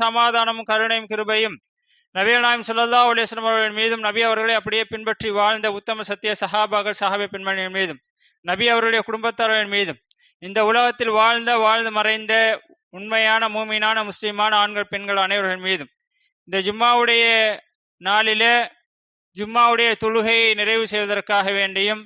சமாதானமும் கருணையும் கிருபையும் நபிகள் நாயம் ஸல்லல்லாஹு அலைஹி அவர்கள் மீதும் நபி அவர்களை அப்படியே பின்பற்றி வாழ்ந்த உத்தம சத்திய சஹாபாக்கள் சஹாபி பெண்மணியின் மீதும் நபி அவருடைய குடும்பத்தாரின் மீதும் இந்த உலகத்தில் வாழ்ந்த வாழ்ந்து மறைந்த உண்மையான மூமினான முஸ்லிமான ஆண்கள் பெண்கள் அனைவர்கள் மீதும் இந்த ஜும்மாவுடைய நாளிலே ஜும்மாவுடைய தொழுகையை நிறைவு செய்வதற்காக வேண்டியும்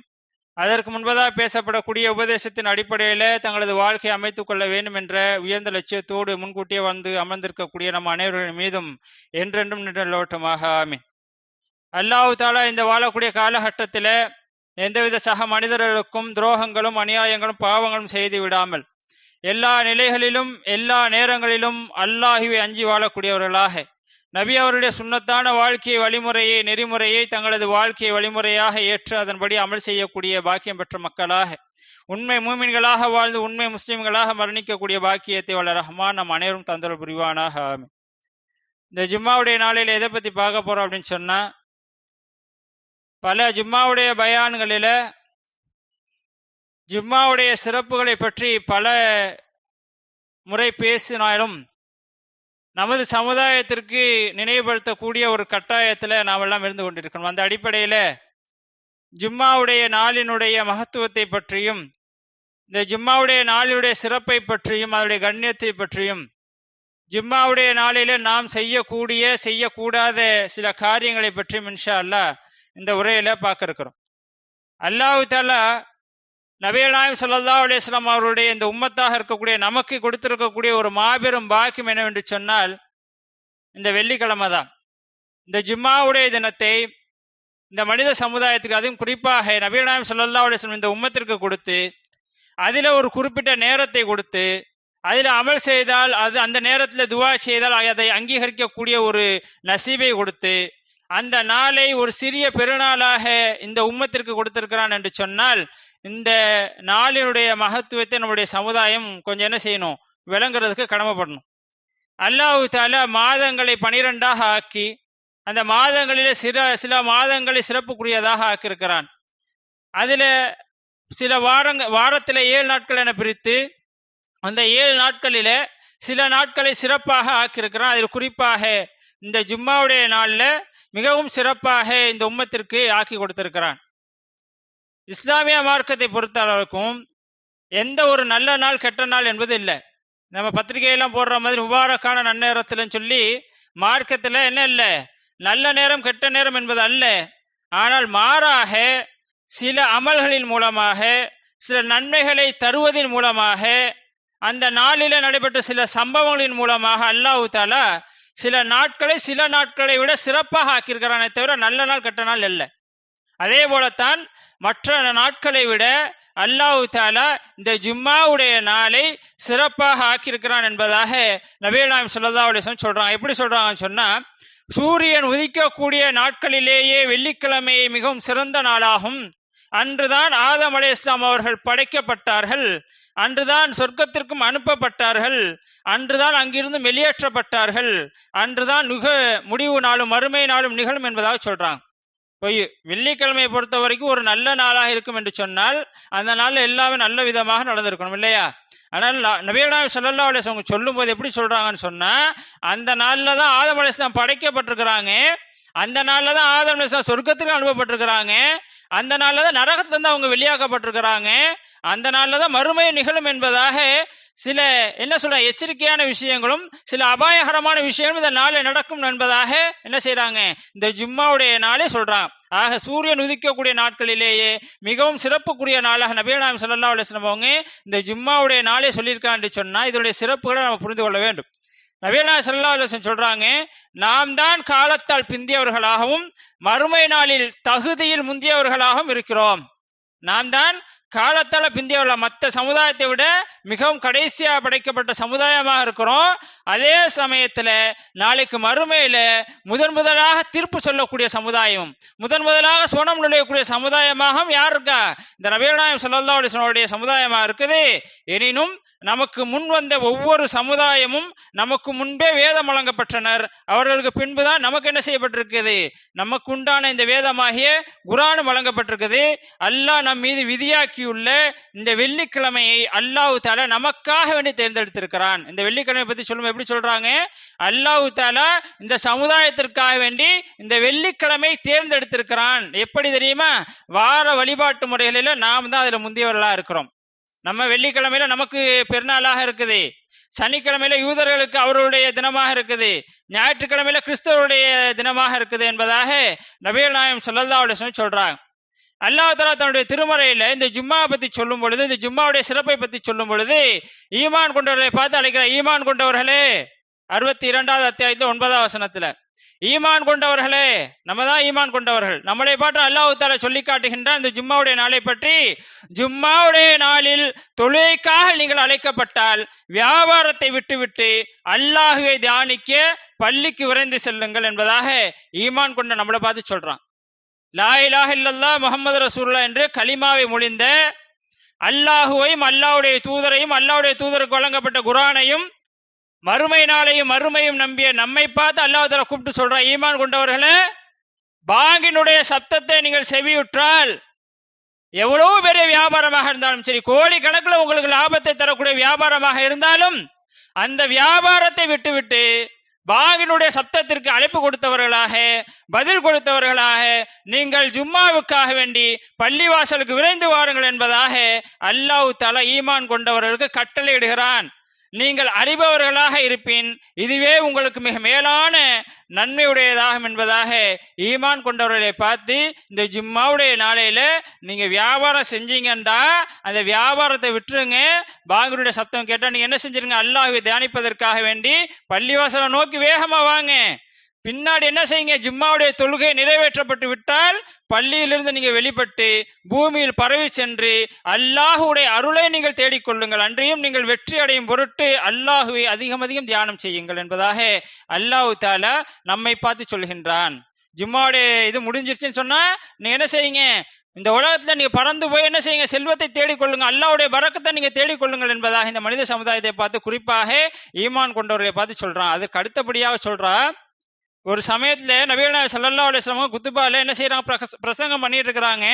அதற்கு முன்பதாக பேசப்படக்கூடிய உபதேசத்தின் அடிப்படையில் தங்களது வாழ்க்கையை அமைத்துக் கொள்ள வேண்டும் என்ற உயர்ந்த லட்சியத்தோடு முன்கூட்டியே வந்து அமர்ந்திருக்கக்கூடிய நம் அனைவர்களின் மீதும் என்றென்றும் நிழலோட்டமாக. ஆமீன். அல்லாஹு தாலா இந்த வாழக்கூடிய காலகட்டத்தில் எந்தவித சக மனிதர்களுக்கும் துரோகங்களும் அநியாயங்களும் பாவங்களும் செய்து விடாமல் எல்லா நிலைகளிலும் எல்லா நேரங்களிலும் அல்லாஹுவை அஞ்சி வாழக்கூடியவர்களாக நபி அவருடைய சுன்னத்தான வாழ்க்கை வழிமுறையை நெறிமுறையை தங்களது வாழ்க்கை வழிமுறையாக ஏற்று அதன்படி அமல் செய்யக்கூடிய பாக்கியம் பெற்ற மக்களாக உண்மை மூமின்களாக வாழ்ந்து உண்மை முஸ்லிம்களாக மரணிக்கக்கூடிய பாக்கியத்தை வல்ல ரஹ்மான் நம் அனைவரும் தந்தல் புரிவானாக. ஆமி இந்த ஜும்மாவுடைய நாளில் எதை பத்தி பார்க்க போறோம் அப்படின்னு சொன்னா பல ஜும்மாவுடைய பயான்களில ஜும்மாவுடைய சிறப்புகளை பற்றி பல முறை பேசினாலும் நமது சமுதாயத்திற்கு நினைவுபடுத்தக்கூடிய ஒரு கட்டாயத்துல நாம் எல்லாம் இருந்து கொண்டிருக்கணும். அந்த அடிப்படையில ஜும்மாவுடைய நாளினுடைய மகத்துவத்தை பற்றியும் இந்த ஜும்மாவுடைய நாளினுடைய சிறப்பை பற்றியும் அதனுடைய கண்ணியத்தை பற்றியும் ஜும்மாவுடைய நாளில நாம் செய்யக்கூடிய செய்யக்கூடாத சில காரியங்களை பற்றியும் இன்ஷா அல்லாஹ் இந்த உரையில பார்க்க இருக்கிறோம் அல்லாஹு தாலா நபிகள் நாயம் அலிஸ்லாம் அவருடைய இந்த உம்மத்தாக இருக்கக்கூடிய நமக்கு கொடுத்திருக்கக்கூடிய ஒரு மாபெரும் பாக்கியம் என்னவென்று சொன்னால் இந்த வெள்ளிக்கிழமை தான். இந்த ஜும்மாவுடைய தினத்தை இந்த மனித சமுதாயத்திற்கு அதுவும் குறிப்பாக நபிகள் நாயம் ஸல்லல்லாஹு இந்த உம்மத்திற்கு கொடுத்து அதில் ஒரு குறிப்பிட்ட நேரத்தை கொடுத்து அதில் அமல் செய்தால் அது அந்த நேரத்தில் துவா செய்தால் அதை அங்கீகரிக்கக்கூடிய ஒரு நசீபை கொடுத்து அந்த நாளை ஒரு சிறிய பெருநாளாக இந்த உம்மத்திற்கு கொடுத்திருக்கிறான் என்று சொன்னால் இந்த நாளினுடைய மகத்துவத்தை நம்முடைய சமுதாயம் கொஞ்சம் என்ன செய்யணும்? விளங்குறதுக்கு கடமைப்படணும். அல்லாஹு தாலா மாதங்களை பனிரெண்டாக ஆக்கி அந்த மாதங்களிலே சில சில மாதங்களை சிறப்புக்குரியதாக ஆக்கியிருக்கிறான். அதில் சில வாரங்க வாரத்தில் ஏழு நாட்கள் என பிரித்து அந்த ஏழு நாட்களில சில நாட்களை சிறப்பாக ஆக்கியிருக்கிறான். அதில் குறிப்பாக இந்த ஜும்மாவுடைய நாளில் மிகவும் சிறப்பாக இந்த உம்மத்திற்கு ஆக்கி கொடுத்திருக்கிறான். இஸ்லாமிய மார்க்கத்தை பொறுத்த அளவுக்கும் எந்த ஒரு நல்ல நாள் கெட்ட நாள் என்பது இல்லை. நம்ம பத்திரிகையெல்லாம் போடுற மாதிரி முபாரக்கான நன்னேரத்துலன்னு சொல்லி மார்க்கத்தில் என்ன இல்லை? நல்ல நேரம் கெட்ட நேரம் என்பது அல்ல. ஆனால் மாறாக சில அமல்களின் மூலமாக சில நன்மைகளை தருவதன் மூலமாக அந்த நாளில நடைபெற்ற சில சம்பவங்களின் மூலமாக அல்லாஹு தாலா சில நாட்களை சில நாட்களை விட சிறப்பாக ஆக்கியிருக்கிறானே தவிர நல்ல நாள் கெட்ட நாள் இல்லை. அதே போலத்தான் மற்ற நாட்களை விட அல்லாஹு தாலா இந்த ஜும்மாவுடைய நாளை சிறப்பாக ஆக்கியிருக்கிறான் என்பதாக நபீலாம் சொல்லதா சொல்றாங்க. எப்படி சொல்றாங்கன்னு சொன்னா சூரியன் உதிக்கக்கூடிய நாட்களிலேயே வெள்ளிக்கிழமையை மிகவும் சிறந்த நாளாகும். அன்றுதான் ஆதம் அலே இஸ்லாம் அவர்கள் படைக்கப்பட்டார்கள். அன்றுதான் சொர்க்கத்திற்கும் அனுப்பப்பட்டார்கள். அன்றுதான் அங்கிருந்து வெளியேற்றப்பட்டார்கள். அன்றுதான் நுக முடிவு நாளும் மறுமை நாளும் நிகழும் என்பதாக சொல்றாங்க. வெள்ளிக்கிழமையை பொறுத்த வரைக்கும் ஒரு நல்ல நாளாக இருக்கும் என்று சொன்னால் அந்த நாள் எல்லாமே நல்ல விதமாக நடந்திருக்கணும் இல்லையா? ஆனால் நபியலாம் அலிஸ் அவங்க சொல்லும் போது எப்படி சொல்றாங்கன்னு சொன்னா அந்த நாள்ல தான் ஆதம் அலிஸ்லாம் படைக்கப்பட்டிருக்கிறாங்க அந்த நாள்ல தான் ஆதம் அலிஸ்லாம் சொர்க்கத்துக்கு அனுப்பப்பட்டிருக்கிறாங்க அந்த நாள்ல தான் நரகத்துல இருந்து அவங்க வெளியாக்கப்பட்டிருக்கிறாங்க அந்த நாளில் தான் மறுமை நிகழும் என்பதாக சில என்ன சொல்ற எச்சரிக்கையான விஷயங்களும் சில அபாயகரமான விஷயங்களும் இந்த நாளில் நடக்கும் என்பதாக என்ன செய்யறாங்க இந்த ஜும்மாவுடைய நாளே சொல்றான் ஆக சூரியன் உதிக்கக்கூடிய நாட்களிலேயே மிகவும் சிறப்புக்குரிய நாளாக நபீலாம் சல்லா அலிஸ்லாம் அவங்க இந்த ஜும்மாவுடைய நாளே சொல்லியிருக்கான்னு சொன்னா இதனுடைய சிறப்புகளை நம்ம புரிந்து கொள்ள வேண்டும். நபீலா சல்லா அலிஸ்லாம் சொல்றாங்க நாம் தான் காலத்தால் பிந்தியவர்களாகவும் மறுமை நாளில் தகுதியில் முந்தியவர்களாகவும் இருக்கிறோம். நாம் தான் காலத்தால உள்ள மற்ற சமுதாயத்தை விட மிகவும் கடைசியாக படைக்கப்பட்ட சமுதாயமாக இருக்கிறோம். அதே சமயத்தில் நாளைக்கு மறுமையில் முதன் முதலாக தீர்ப்பு சொல்லக்கூடிய சமுதாயம் முதன் முதலாக சோனம் நுழையக்கூடிய சமுதாயமாக யார் இருக்கா? இந்த நபீநாயம் சல்லா அலிஸ்வனுடைய சமுதாயமாக இருக்குது. எனினும் நமக்கு முன் வந்த ஒவ்வொரு சமுதாயமும் நமக்கு முன்பே வேதம் வழங்கப்பட்டனர். அவர்களுக்கு பின்புதான் நமக்கு என்ன செய்யப்பட்டிருக்குது? நமக்கு உண்டான இந்த வேதமாகிய குரான் வழங்கப்பட்டிருக்குது. அல்லாஹ் நம் மீது விதியாக்கியுள்ள இந்த வெள்ளிக்கிழமையை அல்லாஹு தாலா நமக்காக வேண்டி தேர்ந்தெடுத்திருக்கிறான். இந்த வெள்ளிக்கிழமை பத்தி சொல்லும் எப்படி சொல்றாங்க? அல்லாஹு தாலா இந்த சமுதாயத்திற்காக வேண்டி இந்த வெள்ளிக்கிழமை தேர்ந்தெடுத்திருக்கிறான். எப்படி தெரியுமா? வார வழிபாட்டு முறைகளில நாம் தான் அதுல முந்தியவர்களா இருக்கிறோம். நம்ம வெள்ளிக்கிழமையில நமக்கு பெருநாளாக இருக்குது. சனிக்கிழமையில யூதர்களுக்கு அவர்களுடைய தினமாக இருக்குது. ஞாயிற்றுக்கிழமையில கிறிஸ்தவருடைய தினமாக இருக்குது என்பதாக நபிகள் நாயம் சொல்லல்லா சொல்லி சொல்றாங்க. அல்லாஹ் தலா தன்னுடைய திருமறையில இந்த ஜும்மாவை பத்தி சொல்லும் பொழுது இந்த ஜும்மாவுடைய சிறப்பை பத்தி சொல்லும் பொழுது ஈமான் கொண்டவர்களை பார்த்து அழைக்கிற ஈமான் கொண்டவர்களே அறுபத்தி இரண்டாவது அத்தியாயத்து ஒன்பதாம் வசனத்துல. ஈமான் கொண்டவர்களே நம்ம தான் ஈமான் கொண்டவர்கள். நம்மளை பாட்டு அல்லாஹு தாலா சொல்லி காட்டுகின்றான் இந்த ஜும்மாவுடைய நாளை பற்றி. ஜும்மாவுடைய நாளில் தொழுகைக்காக நீங்கள் அழைக்கப்பட்டால் வியாபாரத்தை விட்டுவிட்டு அல்லாஹுவை தியானிக்க பள்ளிக்கு விரைந்து செல்லுங்கள் என்பதாக ஈமான் கொண்ட நம்மளை பார்த்து சொல்றான். லா இலாஹ இல்லல்லா முகமது ரசூல்லா என்று கலிமாவை மொழிந்த அல்லாஹுவையும் அல்லாவுடைய தூதரையும் அல்லாவுடைய தூதருக்கு வழங்கப்பட்ட குரானையும் மறுமை நாளையும் மறுமையும் நம்பிய நம்மை பார்த்து அல்லாஹால கூப்பிட்டு சொல்ற ஈமான் கொண்டவர்களே பாங்கினுடைய சப்தத்தை நீங்கள் செவியுற்றால் எவ்வளவு பெரிய வியாபாரமாக இருந்தாலும் சரி கோடி கணக்கில் உங்களுக்கு லாபத்தை தரக்கூடிய வியாபாரமாக இருந்தாலும் அந்த வியாபாரத்தை விட்டுவிட்டு பாகினுடைய சப்தத்திற்கு அழைப்பு கொடுத்தவர்களாக பதில் கொடுத்தவர்களாக நீங்கள் ஜும்மாவுக்காக வேண்டி பள்ளிவாசலுக்கு விரைந்து வாருங்கள் என்பதாக அல்லாஹ் தலா ஈமான் கொண்டவர்களுக்கு கட்டளையிடுகிறான். நீங்கள் அறிபவர்களாக இருப்பின். இதுவே உங்களுக்கு மிக மேலான நன்மையுடையதாகும் என்பதாக ஈமான் கொண்டவர்களை பார்த்து இந்த ஜிம்மாவுடைய நாளையில நீங்க வியாபாரம் செஞ்சீங்கன்றா அந்த வியாபாரத்தை விட்டுருங்க. பாகுருடைய சத்தம் கேட்டா நீங்க என்ன செஞ்சிருங்க? அல்லாஹ் தியானிப்பதற்காக வேண்டி பள்ளிவாசலை நோக்கி வேகமா வாங்க. பின்னாடி என்ன செய்யுங்க? ஜிம்மாவுடைய தொழுகை நிறைவேற்றப்பட்டு விட்டால் பள்ளியிலிருந்து நீங்க வெளிப்பட்டு பூமியில் பரவி சென்று அல்லாஹுடைய அருளை நீங்கள் தேடிக்கொள்ளுங்கள். அன்றையும் நீங்கள் வெற்றி அடையும் பொருட்டு அல்லாஹுவை அதிகம் அதிகம் தியானம் செய்யுங்கள் என்பதாக அல்லாஹு தாலா நம்மை பார்த்து சொல்கின்றான். ஜிம்மாவுடைய இது முடிஞ்சிருச்சுன்னு சொன்னா நீங்க என்ன செய்யுங்க? இந்த உலகத்துல நீங்க பறந்து போய் என்ன செய்யுங்க? செல்வத்தை தேடிக்கொள்ளுங்க. அல்லாவுடைய பறக்கத்தை நீங்க தேடிக்கொள்ளுங்கள் என்பதாக இந்த மனித சமுதாயத்தை பார்த்து குறிப்பாக ஈமான் கொண்டவர்களை பார்த்து சொல்றான். அதற்கு அடுத்தபடியாக சொல்றா ஒரு சமயத்துல நபீன சல்லல்லா அலிஸ்லாம குத்துபால என்ன செய்யறாங்க பிரசங்கம் பண்ணிட்டு இருக்கிறாங்க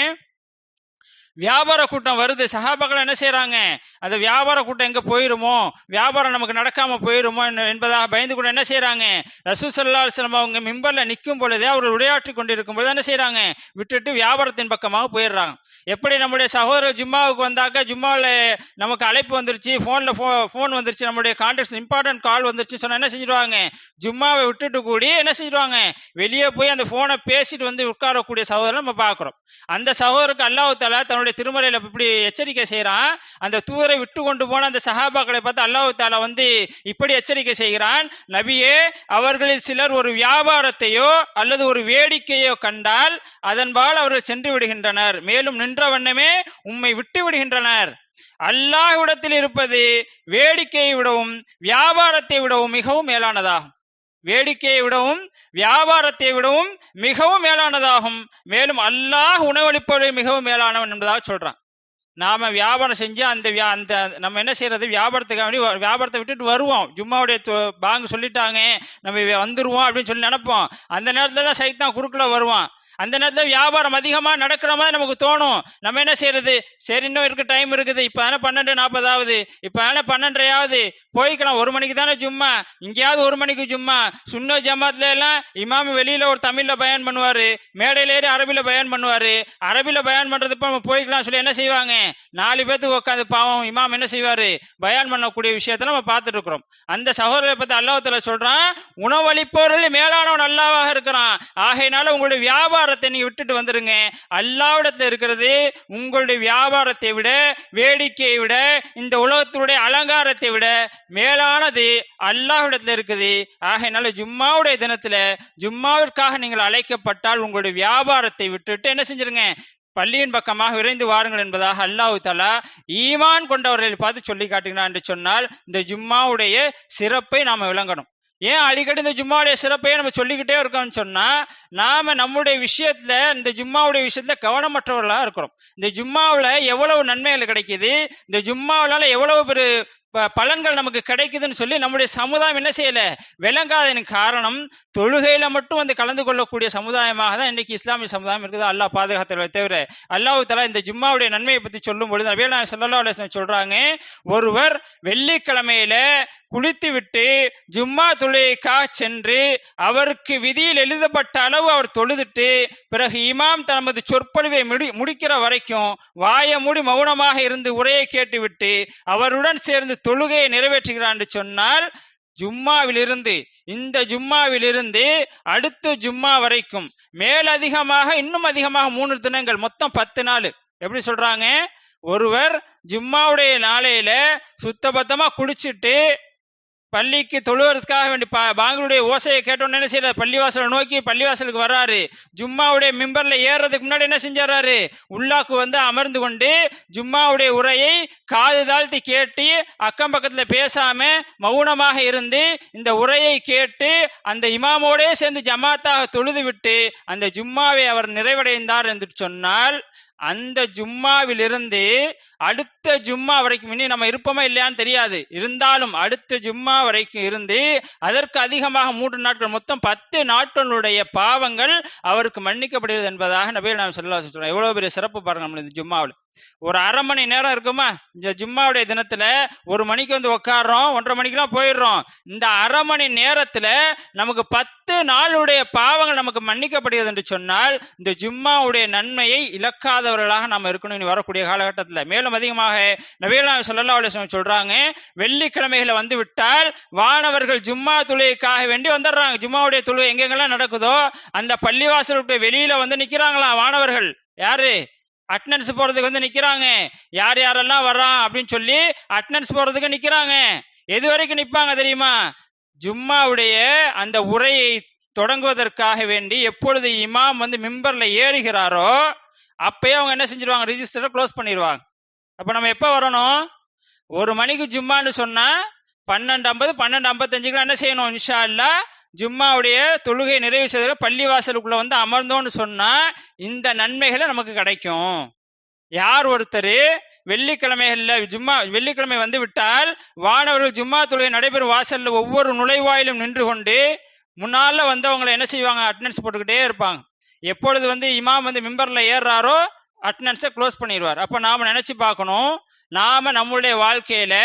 வியாபார கூட்டம் வருது. சஹாபாக்கள் என்ன செய்யறாங்க அந்த வியாபார கூட்டம் எங்க போயிருமோ? வியாபாரம் நமக்கு நடக்காம போயிருமோ என்ன- என்பதாக பயந்து கூட என்ன செய்யறாங்க ரசூ சல்லா அலிஸ்லாம் அவங்க மிம்பர்ல நிற்கும் பொழுதே அவர்கள் உரையாற்றி கொண்டிருக்கும் பொழுது என்ன செய்யறாங்க விட்டுட்டு வியாபாரத்தின் பக்கமாக போயிடுறாங்க. எப்படி நம்முடைய சகோதரர் ஜும்மாவுக்கு வந்தாக்க ஜும்மாவில் நமக்கு அழைப்பு வந்துருச்சு ஃபோனில் ஃபோன் வந்துருச்சு நம்முடைய கான்டாக்ட்ஸ் இம்பார்ட்டன்ட் கால் வந்துருச்சுன்னு சொன்னா என்ன செஞ்சிருவாங்க? ஜும்மாவை விட்டுட்டு கூடி என்ன செஞ்சிருவாங்க வெளியே போய் அந்த ஃபோனை பேசிட்டு வந்து உட்காரக்கூடிய சகோதரர் நம்ம பார்க்குறோம். அந்த சகோதரருக்கு அல்லாஹ் தாலா தன்னுடைய திருமறையில இப்படி எச்சரிக்கை செய்கிறான் அந்த தூரை விட்டு கொண்டு போன அந்த சஹாபாக்களை பார்த்து அல்லாஹ் தாலா வந்து இப்படி எச்சரிக்கை செய்கிறான். நபியே அவர்களில் சிலர் ஒரு வியாபாரத்தையோ அல்லது ஒரு வேடிக்கையோ கண்டால் அதன்பால் அவர்கள் சென்று விடுகின்றனர். மேலும் நின்ற வண்ணமே உம்மை விட்டு விடுகின்றனர். அல்லாஹ்விடத்தில் இருப்பது வேடிக்கையை விடவும் வியாபாரத்தை விடவும் மிகவும் மேலானதாகும். வேடிக்கையை விடவும் வியாபாரத்தை விடவும் மிகவும் மேலானதாகும். மேலும் அல்லாஹ் உணவளிப்பது மிகவும் மேலானவன் என்பதாக சொல்றான். நாம வியாபாரம் செஞ்சு அந்த வியா- அந்த நம்ம என்ன செய்யறது? வியாபாரத்துக்காக வேண்டி வியாபாரத்தை விட்டுட்டு வருவோம். ஜும்மாவுடைய தொ- பாங்கு சொல்லிட்டாங்க. நம்ம வந்துருவோம் அப்படின்னு சொல்லி நினைப்போம். அந்த நேரத்துல தான் சைத்தான் குறுக்குல வருவான். அந்த நேரத்தில் வியாபாரம் அதிகமாக நடக்கிற மாதிரி நமக்கு தோணும். நம்ம என்ன செய்யறது சரி இன்னும் இருக்கு டைம் இருக்குது. இப்போ தானே பன்னெண்டு நாற்பதாவது இப்போ தானே பன்னெண்டரையாவது. போய்க்கலாம். ஒரு மணிக்கு தானே ஜும்மா? இங்கேயாவது ஒரு மணிக்கு ஜும்மா? சுன்ன ஜமாத்ல எல்லாம் இமாம் வெளியில ஒரு தமிழ்ல பயன் பண்ணுவாரு. மேடையில ஏறி அரபில பயன் பண்ணுவாரு. அரபில பயன் பண்றது இப்போ நம்ம போய்க்கலாம் சொல்லி என்ன செய்வாங்க? நாலு பேத்துக்கு உட்காந்து பாவம். இமாம் என்ன செய்வாரு? பயான் பண்ணக்கூடிய விஷயத்த நம்ம பார்த்துட்டு இருக்கிறோம். அந்த சகோதரரை பத்தி அல்லாஹத்துல சொல்றான் உணவளிப்பவர்கள் மேலானவன் அல்லாவாக இருக்கிறான். ஆகையினால உங்களுடைய வியாபாரம் வியாபாரத்தை நீங்க விட்டுட்டு வந்துருங்க. அல்லாவிடத்தில் இருக்கிறது உங்களுடைய வியாபாரத்தை விட வேடிக்கையை விட இந்த உலகத்துடைய அலங்காரத்தை விட மேலானது அல்லாவிடத்தில் இருக்குது. ஆகையினால ஜும்மாவுடைய தினத்துல ஜும்மாவிற்காக நீங்கள் அழைக்கப்பட்டால் உங்களுடைய வியாபாரத்தை விட்டுட்டு என்ன செஞ்சிருங்க? பள்ளியின் பக்கமாக விரைந்து வாருங்கள் என்பதாக அல்லாஹு தலா ஈமான் கொண்டவர்களை பார்த்து சொல்லி காட்டுகிறான் என்று சொன்னால் இந்த ஜும்மாவுடைய சிறப்பை நாம விளங்கணும். ஏன் அடிக்கடி இந்த ஜும்மாவுடைய சிறப்பையே நம்ம சொல்லிக்கிட்டே இருக்கோம்னு சொன்னா நாம நம்முடைய விஷயத்துல இந்த ஜும்மாவுடைய விஷயத்துல கவனமற்றவர்களா இருக்கிறோம். இந்த ஜும்மாவுல எவ்வளவு நன்மைகள் கிடைக்குது இந்த ஜும்மாவிலால எவ்வளவு பெரு ப- பலன்கள் நமக்கு கிடைக்குதுன்னு சொல்லி நம்முடைய சமுதாயம் என்ன செய்யல? விளங்காதன் காரணம் தொழுகையில மட்டும் வந்து கலந்து கொள்ளக்கூடிய சமுதாயமாக தான் இன்னைக்கு இஸ்லாமிய சமுதாயம் இருக்குது. அல்லாஹ் பாதுகாத்துல தவிர அல்லாஹ் தலா இந்த ஜும்மாவுடைய நன்மையை பத்தி சொல்லும் பொழுது நபிகள் சொல்லா சொல்றாங்க ஒருவர் வெள்ளிக்கிழமையில குளித்துவிட்டு ஜும்மா தொழுகைக்காக சென்று அவருக்கு விதியில் எழுதப்பட்ட அளவு அவர் தொழுதுட்டு பிறகு இமாம் தமது சொற்பொழிவை முடி முடிக்கிற வரைக்கும் வாய மூடி மௌனமாக இருந்து உரையை கேட்டுவிட்டு அவருடன் சேர்ந்து தொழுகையை நிறைவேற்றுகிறான் என்று சொன்னால் ஜும்மாவிலிருந்து இந்த ஜும்மாவிலிருந்து அடுத்த ஜும்மா வரைக்கும் மேலதிகமாக இன்னும் அதிகமாக மூணு தினங்கள் மொத்தம் பத்து நாள். எப்படி சொல்றாங்க? ஒருவர் ஜும்மாவுடைய நாளையில சுத்தபத்தமா குடிச்சிட்டு பள்ளிக்கு தொழுவதற்காக வேண்டி பாங்களுடைய ஓசையை கேட்டோன்னு என்ன செய்யறாரு பள்ளிவாசலை நோக்கி பள்ளிவாசலுக்கு வர்றாரு. ஜும்மாவுடைய மிம்பர்ல ஏறுறதுக்கு முன்னாடி என்ன செஞ்சாரு உள்ளாக்கு வந்து அமர்ந்து கொண்டு ஜும்மாவுடைய உரையை காது தாழ்த்தி கேட்டு அக்கம் பக்கத்துல பேசாம மௌனமாக இருந்து இந்த உரையை கேட்டு அந்த இமாமோடே சேர்ந்து ஜமாத்தாக தொழுது விட்டு அந்த ஜும்மாவை அவர் நிறைவடைந்தார் என்று சொன்னால் அந்த ஜும்மாவிலிருந்து அடுத்த ஜும்மா வரைக்கும் இனி நம்ம இருப்போமா இல்லையான்னு தெரியாது. இருந்தாலும் அடுத்த ஜும்மா வரைக்கும் இருந்து அதற்கு அதிகமாக மூன்று நாட்கள் மொத்தம் பத்து நாட்களுடைய பாவங்கள் அவருக்கு மன்னிக்கப்படுகிறது என்பதாக நபிகள் நாம் சொல்ல சொல்றோம் எவ்வளவு பெரிய சிறப்பு பாருங்க நம்ம இந்த ஜும்மாவில். ஒரு அரை மணி நேரம் இருக்குமா? இந்த ஜும்மாவுடைய தினத்துல ஒரு மணிக்கு வந்து உட்காடுறோம் ஒன்றரை மணிக்கெல்லாம் போயிடுறோம். இந்த அரை மணி நேரத்துல நமக்கு பத்து நாளுடைய பாவங்கள் நமக்கு மன்னிக்கப்படுகிறது என்று சொன்னால் இந்த ஜும்மாவுடைய நன்மையை இழக்காதவர்களாக நாம் இருக்கணும். இனி வரக்கூடிய காலகட்டத்தில். மேலும் அதிகமாக நபிகளாம் சொல்லல்லா அலிஸ்லாம் சொல்றாங்க. வெள்ளிக்கிழமைகளை வந்து விட்டால் வானவர்கள் ஜும்மா துளைக்காக வேண்டி வந்துடுறாங்க. ஜும்மாவுடைய துளு எங்கெங்கெல்லாம் நடக்குதோ அந்த பள்ளிவாசலுடைய வெளியில வந்து நிக்கிறாங்களா வானவர்கள்? யாரு? அட்டனன்ஸ் போறதுக்கு வந்து நிக்கிறாங்க. யார் யாரெல்லாம் வர்றான் அப்படின்னு சொல்லி அட்டனன்ஸ் போறதுக்கு நிக்கிறாங்க. எது வரைக்கும் நிப்பாங்க தெரியுமா? ஜும்மாவுடைய அந்த உரையை தொடங்குவதற்காக வேண்டி எப்பொழுது இமாம் வந்து மிம்பர்ல ஏறுகிறாரோ அப்பயே அவங்க என்ன செஞ்சிருவாங்க? ரிஜிஸ்டரை க்ளோஸ் பண்ணிடுவாங்க அப்ப நம்ம எப்ப வரணும்? ஒரு மணிக்கு ஜும்மான்னு சொன்னா பன்னெண்டு ஐம்பது பன்னெண்டு ஐம்பத்தஞ்சுக்கு என்ன செய்யணும்? இன்ஷா அல்லா ஜும்மாவுடைய தொழுகை நிறைவு செய்த பள்ளிவாசலுக்குள்ள வந்து அமர்ந்தோம்னு சொன்னா இந்த நன்மைகளை நமக்கு கிடைக்கும். யார் ஒருத்தர் வெள்ளிக்கிழமைகள்ல ஜும்மா வெள்ளிக்கிழமை வந்து விட்டால் வானவர்கள் ஜும்மா தொழுகை நடைபெறும் வாசல்ல ஒவ்வொரு நுழைவாயிலும் நின்று கொண்டு முன்னால வந்தவங்களை என்ன செய்வாங்க? அட்டண்டன்ஸ் போட்டுக்கிட்டே இருப்பாங்க. எப்பொழுது வந்து இமாம் வந்து மிம்பர்ல ஏறுறாரோ அட்டண்டன்ஸை க்ளோஸ் பண்ணிடுவார். அப்ப நாம நினைச்சு பார்க்கணும் நாம நம்முடைய வாழ்க்கையில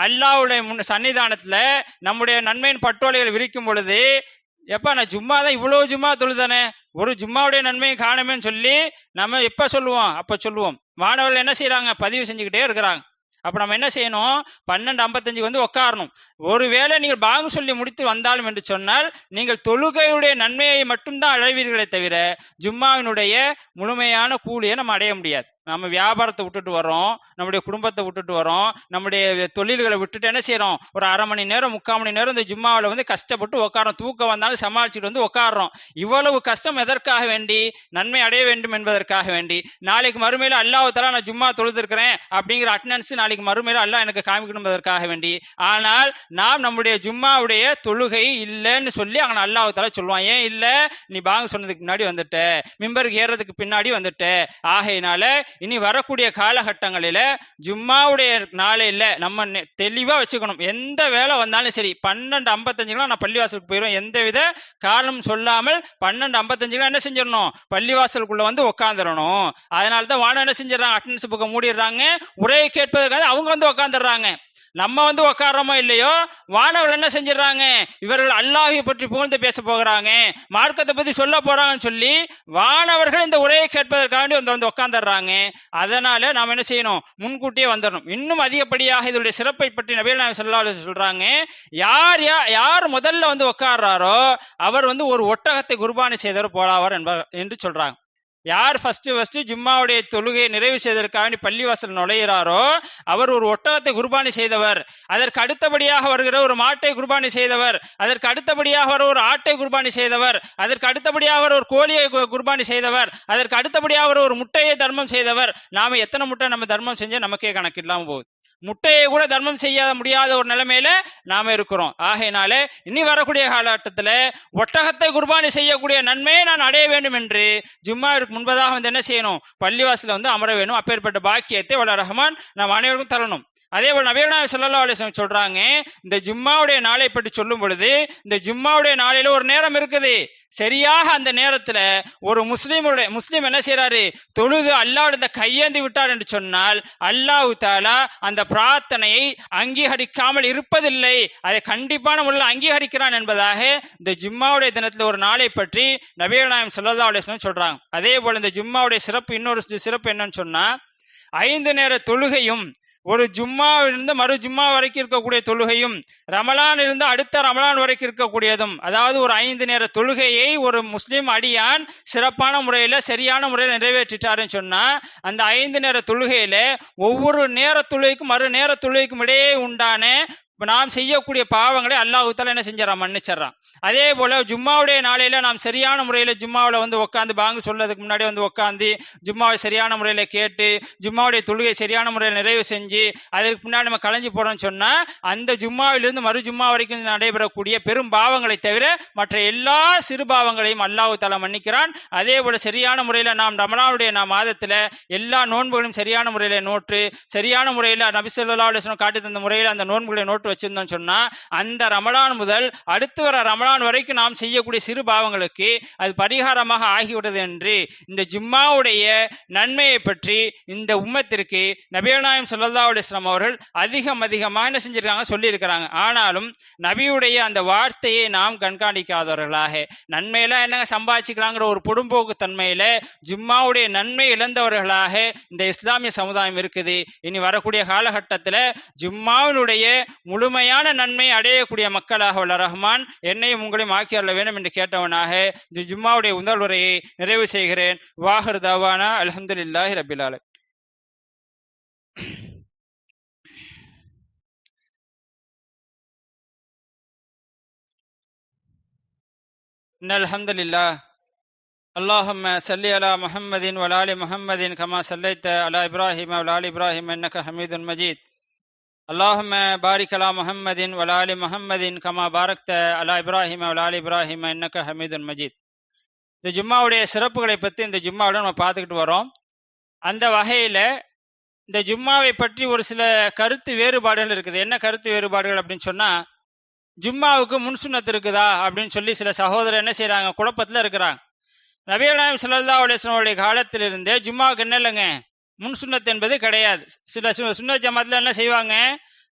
அல்லாவுடைய முன் சன்னிதானத்துல நம்முடைய நன்மையின் பட்டோலைகள் விரிக்கும் பொழுது எப்ப நான் ஜும்மா தான் இவ்வளவு ஜும்மா தொழுதானே? ஒரு ஜும்மாவுடைய நன்மையை காணுமேன்னு சொல்லி நம்ம எப்ப சொல்லுவோம்? அப்ப சொல்லுவோம். மாணவர்கள் என்ன செய்யறாங்க பதிவு செஞ்சுக்கிட்டே இருக்கிறாங்க. அப்ப நம்ம என்ன செய்யணும்? பன்னெண்டு ஐம்பத்தஞ்சுக்கு வந்து உட்காரணும் ஒருவேளை நீங்கள் பாங்கு சொல்லி முடித்து வந்தாலும் என்று சொன்னால் நீங்கள் தொழுகையுடைய நன்மையை மட்டும்தான் அழைவீர்களே தவிர ஜும்மாவினுடைய முழுமையான கூலியை நம்ம அடைய முடியாது. நம்ம வியாபாரத்தை விட்டுட்டு வரோம் நம்முடைய குடும்பத்தை விட்டுட்டு வரோம் நம்முடைய தொழில்களை விட்டுட்டு என்ன செய்யறோம்? ஒரு அரை மணி நேரம் முக்கால் மணி நேரம் இந்த ஜும்மாவில் வந்து கஷ்டப்பட்டு உட்காரோம் தூக்கம் வந்தாலும் சமாளிச்சுட்டு வந்து உட்காடுறோம் இவ்வளவு கஷ்டம் எதற்காக வேண்டி? நன்மை அடைய வேண்டும் என்பதற்காக வேண்டி. நாளைக்கு மறுமையில அல்லாஹால நான் ஜும்மா தொழுதுருக்கிறேன் அப்படிங்கிற அட்டனன்ஸ் நாளைக்கு மறுமையில அல்லாஹ் எனக்கு காமிக்கணும்பதற்காக வேண்டி. ஆனால் நாம் நம்முடைய ஜும்மாவுடைய தொழுகை இல்லைன்னு சொல்லி அவங்க அல்லாஹால சொல்லுவான். ஏன் இல்லை? நீ பாங்க சொன்னதுக்கு முன்னாடி வந்துட்ட. மிம்பருக்கு ஏறதுக்கு பின்னாடி வந்துட்ட. ஆகையினால இனி வரக்கூடிய காலகட்டங்களில ஜும்மாவுடைய நாளையில நம்ம நெ- தெளிவா வச்சுக்கணும். எந்த வேலை வந்தாலும் சரி பன்னெண்டு ஐம்பத்தஞ்சுக்கெல்லாம் நான் பள்ளிவாசலுக்கு போயிடுவேன். எந்தவித காரணம் சொல்லாமல் பன்னெண்டு ஐம்பத்தஞ்சுக்கெல்லாம் என்ன செஞ்சிடணும்? பள்ளிவாசலுக்குள்ள வந்து உட்காந்துடணும் அதனால தான் வானம் என்ன செஞ்சிடறாங்க? அட்டண்டன்ஸ் புக்கை மூடிடுறாங்க. உரையை கேட்பதற்காக அவங்க வந்து உட்காந்துடுறாங்க நம்ம வந்து உட்கார்றோமோ இல்லையோ வானவர் என்ன செஞ்சிடறாங்க? இவர்கள் அல்லாஹை பற்றி புகழ்ந்து பேச போகிறாங்க. மார்க்கத்தை பத்தி சொல்ல போறாங்கன்னு சொல்லி வானவர்கள் இந்த உரையை கேட்பதற்காண்டி வந்து வந்து உட்காந்துடுறாங்க அதனால நாம் என்ன செய்யணும்? முன்கூட்டியே வந்துடணும். இன்னும் அதிகப்படியாக இதனுடைய சிறப்பை பற்றி நபிகள் நாயகம் சொல்லாத சொல்றாங்க. யார் யா- யார் முதல்ல வந்து உட்கார்றாரோ அவர் வந்து ஒரு ஒட்டகத்தை குர்பானி செய்தவர் போலாவார் என்பார் என்று சொல்றாங்க. யார் ஃபர்ஸ்ட் ஃபர்ஸ்ட் ஜும்மாவுடைய தொழுகையை நிறைவு செய்வதற்காக வேண்டி பள்ளிவாசல் நுழைகிறாரோ அவர் ஒரு ஒட்டகத்தை குர்பானி செய்தவர். அதற்கு அடுத்தபடியாக வருகிற ஒரு மாட்டை குர்பானி செய்தவர். அதற்கு அடுத்தபடியாக வர ஒரு ஆட்டை குர்பானி செய்தவர். அதற்கு அடுத்தபடியாக வர ஒரு கோழியை குர்பானி செய்தவர். அதற்கு அடுத்தபடியாக வர ஒரு முட்டையை தர்மம் செய்தவர். நாம எத்தனை முட்டை நம்ம தர்மம் செஞ்சா நமக்கே கணக்கு இல்லாமல் போகுது. முட்டையை கூட தர்மம் செய்ய முடியாத ஒரு நிலைமையில நாம இருக்கிறோம். ஆகையினால இனி வரக்கூடிய காலகட்டத்துல ஒட்டகத்தை குர்பானி செய்யக்கூடிய நன்மையை நான் அடைய வேண்டும் என்று ஜும்மாவிற்கு முன்பதாக வந்து என்ன செய்யணும்? பள்ளிவாசல வந்து அமர வேணும். அப்பேற்பட்ட பாக்கியத்தை வல்ல ரஹ்மான் நாம் அனைவருக்கும் தரணும். அதே போல நபீனாய் சல்லா அலிஸ்லாம் சொல்றாங்க இந்த ஜும்மாவுடைய நாளை பற்றி சொல்லும் பொழுது இந்த ஜும்மாவுடைய நாளையில ஒரு நேரம் இருக்குது. சரியாக அந்த நேரத்துல ஒரு முஸ்லீமுடைய முஸ்லீம் என்ன செய்யறாரு தொழுது அல்லாவிட கையேந்தி விட்டார் என்று சொன்னால் அல்லாஹு தாலா அந்த பிரார்த்தனையை அங்கீகரிக்காமல் இருப்பதில்லை. அதை கண்டிப்பான முறையில் அங்கீகரிக்கிறான் என்பதாக இந்த ஜும்மாவுடைய தினத்துல ஒரு நாளை பற்றி நபீல் நாயம் சல்லா அலிஸ்லாம் சொல்றாங்க. அதே போல இந்த ஜும்மாவுடைய சிறப்பு இன்னொரு சிறப்பு என்னன்னு சொன்னா ஐந்து நேர தொழுகையும் ஒரு ஜும்மாவிலிருந்து மறு ஜும்மா வரைக்கும் இருக்கக்கூடிய தொழுகையும் ரமலான் இருந்து அடுத்த ரமலான் வரைக்கும் இருக்கக்கூடியதும் அதாவது ஒரு ஐந்து நேர தொழுகையை ஒரு முஸ்லீம் அடியான் சிறப்பான முறையில சரியான முறையில் நிறைவேற்றிட்டாருன்னு சொன்னா அந்த ஐந்து நேர தொழுகையில ஒவ்வொரு நேர தொழுகைக்கும் மறு நேர தொழுகைக்கும் இடையே உண்டான இப்போ நாம் செய்யக்கூடிய பாவங்களை அல்லாஹு என்ன செஞ்சிடறான்? மன்னிச்சிடறான். அதே போல ஜும்மாவுடைய நாளையில நாம் சரியான முறையில ஜும்மாவில் வந்து உட்காந்து பாங்கு சொல்றதுக்கு முன்னாடி வந்து உட்காந்து ஜும்மாவை சரியான முறையில கேட்டு ஜும்மாவுடைய தொழுகை சரியான முறையில் நிறைவு செஞ்சு அதற்கு முன்னாடி நம்ம களைஞ்சு போறோம்னு சொன்னா அந்த ஜும்மாவிலிருந்து மறு ஜும்மா வரைக்கும் நடைபெறக்கூடிய பெரும் பாவங்களை தவிர மற்ற எல்லா சிறு பாவங்களையும் அல்லாஹு தாலா மன்னிக்கிறான். அதே போல சரியான முறையில நாம் ரமணாவுடைய நாம் மாதத்துல எல்லா நோன்புகளும் சரியான முறையில நோற்று சரியான முறையில நபிசல்லா காட்டி தந்த முறையில அந்த நோன்புகளை நோட்டு போட்டு வச்சிருந்தோம் சொன்னா அந்த ரமலான் முதல் அடுத்து வர ரமலான் வரைக்கும் நாம் செய்யக்கூடிய சிறு பாவங்களுக்கு அது பரிகாரமாக ஆகிவிடுது என்று இந்த ஜும்மாவுடைய நன்மையை பற்றி இந்த உம்மத்திற்கு நபியநாயம் சல்லா அலிஸ்லாம் அவர்கள் அதிகம் அதிகமாக என்ன செஞ்சிருக்காங்க சொல்லியிருக்கிறாங்க. ஆனாலும் நபியுடைய அந்த வார்த்தையை நாம் கண்காணிக்காதவர்களாக நன்மையெல்லாம் என்னங்க சம்பாதிச்சுக்கலாங்கிற ஒரு புடும்போக்கு தன்மையில ஜும்மாவுடைய நன்மை இழந்தவர்களாக இந்த இஸ்லாமிய சமுதாயம் இருக்குது. இனி வரக்கூடிய காலகட்டத்துல ஜும்மாவினுடைய முழுமையான நன்மை அடையக்கூடிய மக்களாக உள்ள ரஹ்மான் என்னையும் உங்களையும் ஆக்கி அருள வேண்டும் என்று கேட்டவனாக இந்த ஜும்மாவுடைய முதல் உரையை நிறைவு செய்கிறேன் வாஹர் தவானா அலமதுல்லாஹி ரபிலால إن الحمد لله اللهم صل على محمد وعلى ال محمد كما صليت على ابراهيم وعلى ال ابراهيم انك حميد مجيد اللهم بارك على محمد وعلى ال محمد كما باركت على ابراهيم وعلى ال ابراهيم انك حميد مجيد இந்த ஜும்மாவுடைய சிறப்புகளை பத்தி இந்த ஜும்மாவோட நம்ம பார்த்துக்கிட்டு வரோம் அந்த வகையில இந்த ஜும்மாவை பற்றி ஒரு சில கருத்து வேறுபாடுகள் இருக்குது என்ன கருத்து வேறுபாடுகள் அப்படின்னு சொன்னா ஜும்மாவுக்கு முன்சுண்ணத்து இருக்குதா அப்படின்னு சொல்லி சில சகோதரர் என்ன செய்யறாங்க குழப்பத்துல இருக்கிறாங்க நபிகள் நாயம் சல்லா அலிஸ்லாமுடைய காலத்திலிருந்தே ஜும்மாவுக்கு என்ன இல்லைங்க முன் சுண்ணத் என்பது கிடையாது. சில சுண்ணத் சுண்ண என்ன செய்வாங்க?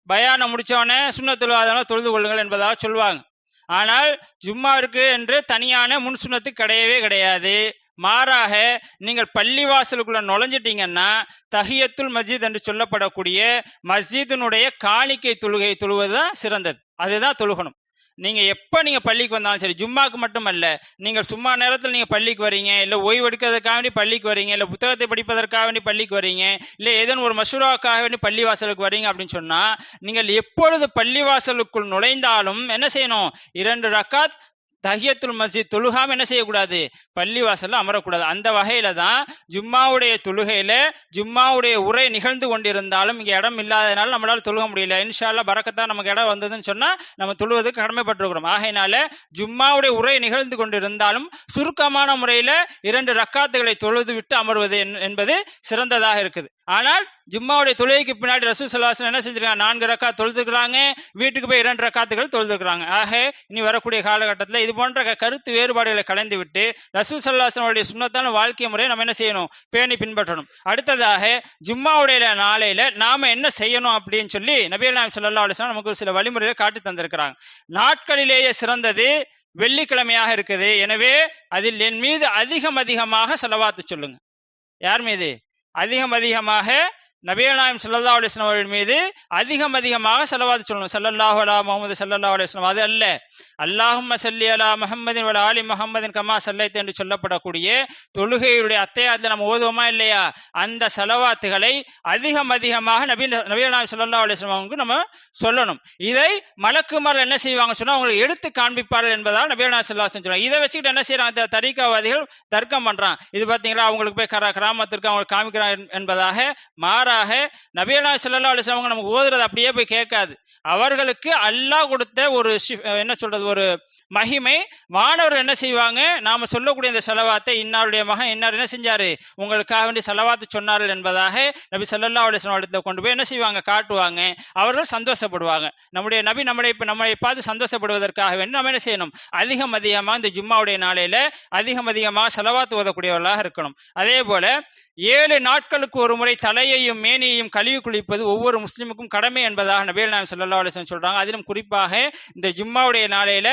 பயானம் முடித்தவொடனே சுண்ண தொழுவாதவங்க தொழுது கொள்ளுங்கள் என்பதாக சொல்லுவாங்க ஆனால் ஜும்மாவிற்கு என்று தனியான முன் சுண்ணத்து கிடையவே கிடையாது. மாறாக நீங்கள் பள்ளிவாசலுக்குள்ள நுழைஞ்சிட்டீங்கன்னா தஹியத்துல் மஸ்ஜித் என்று சொல்லப்படக்கூடிய மஸ்ஜிதினுடைய காணிக்கை தொழுகை தொழுவதுதான் சிறந்தது. அதுதான் தொழுகணும். நீங்க எப்ப நீங்க பள்ளிக்கு வந்தாலும் சரி ஜும்மாக்கு மட்டும் அல்ல நீங்க சும்மா நேரத்தில் நீங்க பள்ளிக்கு வரீங்க இல்ல ஓய்வு எடுக்கிறதுக்காக வேண்டி பள்ளிக்கு வரீங்க இல்ல புத்தகத்தை படிப்பதற்காக வேண்டி பள்ளிக்கு வரீங்க இல்ல ஏதேனும் ஒரு மசூராவுக்காக வேண்டி பள்ளி வாசலுக்கு வரீங்க அப்படின்னு சொன்னா நீங்கள் எப்பொழுது பள்ளி வாசலுக்குள் நுழைந்தாலும் என்ன செய்யணும்? இரண்டு ரக்காத் தஹியத்துல் மஸ்ஜித் தொழுகாம என்ன செய்யக்கூடாது? பள்ளி வாசல்ல அமரக்கூடாது. அந்த வகையில தான் ஜும்மாவுடைய தொழுகையில ஜும்மாவுடைய உரை நிகழ்ந்து கொண்டிருந்தாலும் இங்க இடம் இல்லாதனால நம்மளால தொழுக முடியல. இன்ஷால்லா பறக்கத்தான் நமக்கு இடம் வந்ததுன்னு சொன்னா நம்ம தொழுவதுக்கு கடமைப்பட்டிருக்கிறோம். ஆகையினால ஜும்மாவுடைய உரை நிகழ்ந்து கொண்டிருந்தாலும் சுருக்கமான முறையில இரண்டு ரக்காத்துகளை தொழுது விட்டு அமர்வது என்பது சிறந்ததாக இருக்குது. ஆனால் ஜும்மாவுடைய தொழுகைக்கு பின்னாடி ரசூல் சல்லாசன் என்ன செஞ்சிருக்காங்க? நான்கு ரக்கா தொழுதுக்கிறாங்க வீட்டுக்கு போய் இரண்டு ரக்காத்துகள் தொழுதுக்கிறாங்க ஆக இனி வரக்கூடிய காலகட்டத்தில் இது இது போன்ற கருத்து வேறுபாடுகளை கலைந்து விட்டு ரசூல் சல்லாசனுடைய சுண்ணத்தான வாழ்க்கை முறையை நம்ம என்ன செய்யணும்? பேணி பின்பற்றணும். அடுத்ததாக ஜும்மாவுடைய நாளையில நாம என்ன செய்யணும் அப்படின்னு சொல்லி நபீல் நாயம் சல்லா அலிஸ்லாம் நமக்கு சில வழிமுறைகளை காட்டி தந்திருக்கிறாங்க. நாட்களிலேயே சிறந்தது வெள்ளிக்கிழமையாக இருக்குது. எனவே அதில் என் மீது அதிகம் அதிகமாக செலவாத்து சொல்லுங்க. யார் மீது? அதிகம் அதிகமாக நபீனாயம் சல்லா அலிஸ்லாம் அவர்கள் மீது அதிகம் அதிகமாக செலவாது சொல்லணும். சல்லல்லாஹு அலா முகமது சல்லா அலிஸ்லாம் அது அல்ல. அல்லாஹும் சல்லி அலா முகமதின் வல ஆலி முகமதின் கமா சல்லைத் என்று சொல்லப்படக்கூடிய தொழுகையுடைய அத்தையாத்துல நம்ம ஓதுவோமா இல்லையா? அந்த செலவாத்துகளை அதிகம் அதிகமாக நபி நபீனாயம் சல்லா அலிஸ்லாம் அவங்களுக்கு நம்ம சொல்லணும். இதை மலக்குமார் என்ன செய்வாங்க சொன்னா அவங்களுக்கு எடுத்து காண்பிப்பார்கள் என்பதால் நபியநாயம் சல்லா சொல்லுவாங்க இதை வச்சுக்கிட்டு என்ன செய்யறாங்க தரிக்காவாதிகள் தர்க்கம் பண்றான் இது பாத்தீங்களா? அவங்களுக்கு போய் கிராமத்திற்கு அவங்களுக்கு காமிக்கிறான் என்பதாக மாற மாறாக நபியல்லா சல்லா அலைஹி அவங்க நமக்கு ஓதுறது அப்படியே போய் கேட்காது. அவர்களுக்கு அல்லாஹ் கொடுத்த ஒரு என்ன சொல்றது ஒரு மகிமை. மாணவர்கள் என்ன செய்வாங்க? நாம சொல்லக்கூடிய இந்த செலவாத்தை இன்னாருடைய மகன் இன்னார் என்ன செஞ்சாரு? உங்களுக்காக வேண்டி செலவாத்து சொன்னார்கள் என்பதாக நபி சல்லா அலைஹி இடத்துல கொண்டு போய் என்ன செய்வாங்க? காட்டுவாங்க. அவர்கள் சந்தோஷப்படுவாங்க. நம்முடைய நபி நம்மளை இப்போ நம்மளை பார்த்து சந்தோஷப்படுவதற்காக வேண்டி நம்ம என்ன செய்யணும்? அதிகம் அதிகமாக இந்த ஜும்மாவுடைய நாளையில அதிகம் அதிகமாக செலவாத்து ஓதக்கூடியவர்களாக இருக்கணும். அதே போல ஏழு நாட்களுக்கு ஒரு முறை தலையையும் மேனியையும் கழுவி குளிப்பது ஒவ்வொரு முஸ்லிமுக்கும் கடமை என்பதாக நபிகள் நாயம் சல்லா அலைஹி சொல்றாங்க. அதிலும் குறிப்பாக இந்த ஜும்மாவுடைய நாளையில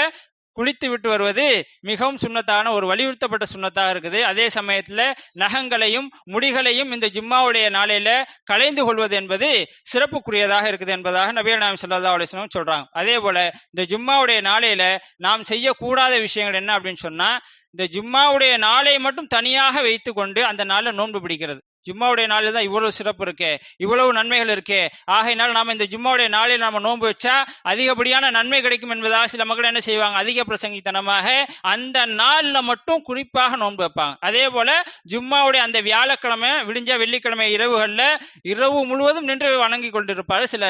குளித்து விட்டு வருவது மிகவும் சுண்ணத்தான ஒரு வலியுறுத்தப்பட்ட சுண்ணத்தாக இருக்குது. அதே சமயத்துல நகங்களையும் முடிகளையும் இந்த ஜும்மாவுடைய நாளையில கலைந்து கொள்வது என்பது சிறப்புக்குரியதாக இருக்குது என்பதாக நபீர் நாயம் ஸல்லல்லாஹு அலைஹி சொல்றாங்க. அதே போல இந்த ஜும்மாவுடைய நாளையில நாம் செய்யக்கூடாத விஷயங்கள் என்ன அப்படின்னு சொன்னா இந்த ஜும்மாவுடைய நாளை மட்டும் தனியாக வைத்துக்கொண்டு அந்த நாளில் நோன்பு பிடிக்கிறது. ஜும்மாவுடைய நாளில் தான் இவ்வளவு சிறப்பு இருக்கே இவ்வளவு நன்மைகள் இருக்கே. ஆகையினால் நாம இந்த ஜும்மாவுடைய நாளில் நாம நோன்பு வச்சா அதிகப்படியான நன்மை கிடைக்கும் என்பதாக சில மக்கள் என்ன செய்வாங்க? அதிக பிரசங்கித்தனமாக அந்த நாளில் மட்டும் குறிப்பாக நோன்பு வைப்பாங்க. அதே போல ஜும்மாவுடைய அந்த வியாழக்கிழமை விடிஞ்ச வெள்ளிக்கிழமை இரவுகளில் இரவு முழுவதும் நின்று வணங்கி கொண்டிருப்பாரு சில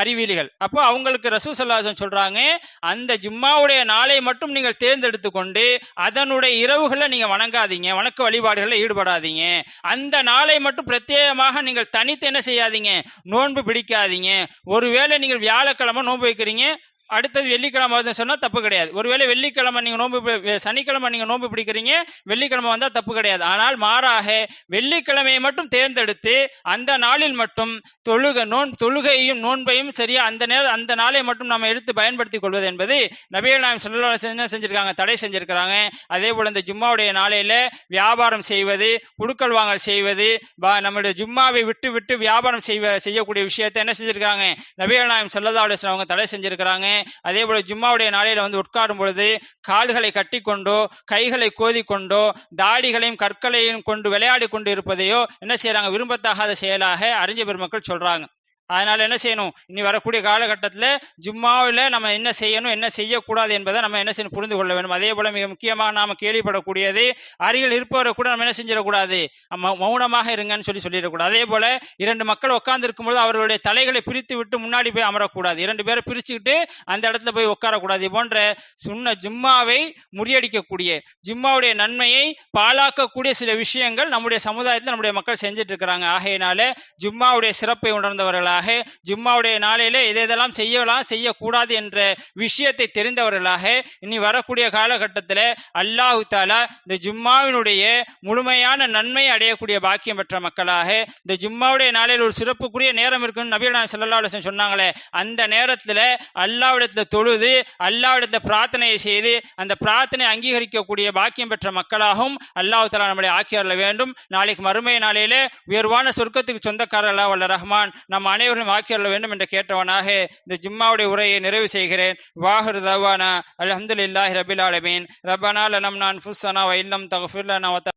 அறிவியலிகள். அப்போ அவங்களுக்கு ரசூ சல்லாசன் சொல்றாங்க அந்த ஜும்மாவுடைய நாளை மட்டும் நீங்கள் தேர்ந்தெடுத்து கொண்டு அதனுடைய இரவுகளை நீங்க வணங்காதீங்க வணக்க வழிபாடுகளில் ஈடுபடாதீங்க. அந்த நாள் மட்டும் பிரத்யேகமாக நீங்கள் தனித்து என்ன செய்யாதீங்க? நோன்பு பிடிக்காதீங்க. ஒருவேளை நீங்கள் வியாழக்கிழமை நோன்பு வைக்கிறீங்க. அடுத்தது வெள்ளிக்கிழமை வருதுன்னு சொன்னா தப்பு கிடையாது. ஒருவேளை வெள்ளிக்கிழமை நீங்க நோன்பு சனிக்கிழமை நீங்க நோன்பு பிடிக்கிறீங்க வெள்ளிக்கிழமை வந்தா தப்பு கிடையாது. ஆனால் மாறாக வெள்ளிக்கிழமையை மட்டும் தேர்ந்தெடுத்து அந்த நாளில் மட்டும் தொழுக நோன் தொழுகையும் நோன்பையும் சரியா அந்த நேரம் அந்த நாளை மட்டும் நம்ம எடுத்து பயன்படுத்திக் கொள்வது என்பது நபிகள் நாயம் சொல்லி என்ன செஞ்சிருக்காங்க? தடை செஞ்சிருக்கிறாங்க. அதே போல இந்த ஜும்மாவுடைய நாளையில வியாபாரம் செய்வது குடுக்கல் வாங்கல் செய்வது பா- நம்முடைய ஜும்மாவை விட்டு விட்டு வியாபாரம் செய்வ செய்யக்கூடிய விஷயத்தை என்ன செஞ்சிருக்காங்க நபிகள் நாயம் சல்லா அவங்க தடை செஞ்சிருக்கிறாங்க. அதே போல ஜும்மாவுடைய நாளையில வந்து உட்காரும் பொழுது கால்களை கட்டிக்கொண்டோ கைகளை கோதிக்கொண்டோ தாடிகளையும் கற்களையும் கொண்டு விளையாடி கொண்டு இருப்பதையோ என்ன செய்யறாங்க? விரும்பத்தகாத செயலாக அறிஞ பெருமக்கள் சொல்றாங்க. அதனால என்ன செய்யணும்? இனி வரக்கூடிய காலகட்டத்தில் ஜும்மாவில் நம்ம என்ன செய்யணும் என்ன செய்யக்கூடாது என்பதை நம்ம என்ன செய்யணும்? புரிந்து கொள்ள வேண்டும். அதே போல மிக முக்கியமாக நாம் கேள்விப்படக்கூடியது அருகில் இருப்பவரை கூட நம்ம என்ன செஞ்சிடக்கூடாது? நம்ம மௌனமாக இருங்கன்னு சொல்லி சொல்லிடக்கூடாது. அதே போல இரண்டு மக்கள் உட்கார்ந்து இருக்கும்போது அவர்களுடைய தலைகளை பிரித்து விட்டு முன்னாடி போய் அமரக்கூடாது. இரண்டு பேரை பிரிச்சுக்கிட்டு அந்த இடத்துல போய் உட்காரக்கூடாது. போன்ற சுன்ன ஜும்மாவை முறியடிக்கக்கூடிய ஜும்மாவுடைய நன்மையை பாழாக்கக்கூடிய சில விஷயங்கள் நம்முடைய சமுதாயத்தில் நம்முடைய மக்கள் செஞ்சுட்டு இருக்கிறாங்க. ஆகையினால ஜும்மாவுடைய சிறப்பை உணர்ந்தவர்களாக ஜும்மாவுடைய நாளிலே எதை எதெல்லாம் செய்யலாம் செய்யக்கூடாது என்ற விஷயத்தை தெரிந்தவர்களாக இனி வரக்கூடிய காலகட்டத்தில் அல்லாஹு தாலா இந்த ஜும்மாவினுடைய முழுமையான நன்மை அடையக்கூடிய பாக்கியம் பெற்ற மக்களாக இந்த ஜும்மாவுடைய நாளில் ஒரு சிறப்புக்குரிய நேரம் இருக்குன்னு நபீல் நான் செல்லல்லா சொன்னாங்களே அந்த நேரத்தில் அல்லாவிடத்துல தொழுது அல்லாவிடத்துல பிரார்த்தனையை செய்து அந்த பிரார்த்தனை அங்கீகரிக்கக்கூடிய பாக்கியம் பெற்ற மக்களாகவும் அல்லாஹு தாலா நம்மளை ஆக்கியர்ல வேண்டும். நாளைக்கு மறுமை நாளையிலே உயர்வான சொர்க்கத்துக்கு சொந்தக்காரர்களா வல்ல ரஹ்மான் நம் அனைவரும் ஆக்கியர்ல வேண்டும் என்று கேட்டவனாக இந்த ஜும்மாவுடைய உரையை நிறைவு செய்கிறேன். வாஹிர் தவானா அலமதுல்லாஹி ரபில் ஆலமீன். ரபனா லனம் நான் ஃபுஸ்ஸனா வ இல்லம் லனா